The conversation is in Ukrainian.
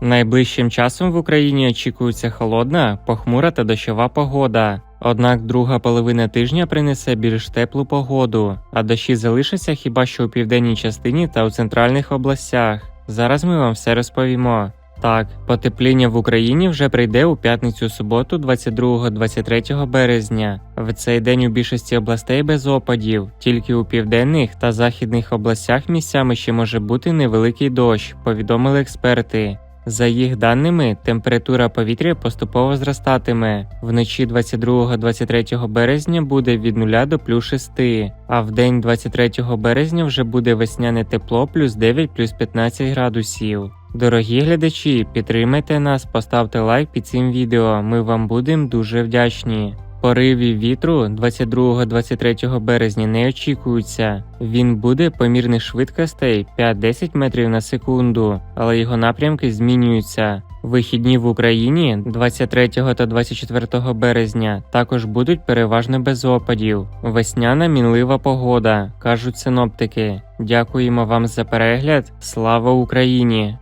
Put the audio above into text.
Найближчим часом в Україні очікується холодна, похмура та дощова погода. Однак друга половина тижня принесе більш теплу погоду, а дощі залишаться хіба що у південній частині та у центральних областях. Зараз ми вам все розповімо. Так, потепління в Україні вже прийде у п'ятницю суботу, 22-23 березня. В цей день у більшості областей без опадів, тільки у південних та західних областях місцями ще може бути невеликий дощ, повідомили експерти. За їх даними, температура повітря поступово зростатиме. Вночі 22-23 березня буде від 0 до плюс 6, а в день 23 березня вже буде весняне тепло плюс 9 плюс 15 градусів. Дорогі глядачі, підтримайте нас, поставте лайк під цим відео. Ми вам будемо дуже вдячні. Поривів вітру 22-23 березня не очікуються. Він буде помірних швидкостей 5-10 метрів на секунду, але його напрямки змінюються. Вихідні в Україні 23 та 24 березня також будуть переважно без опадів. Весняна мінлива погода, кажуть синоптики. Дякуємо вам за перегляд. Слава Україні!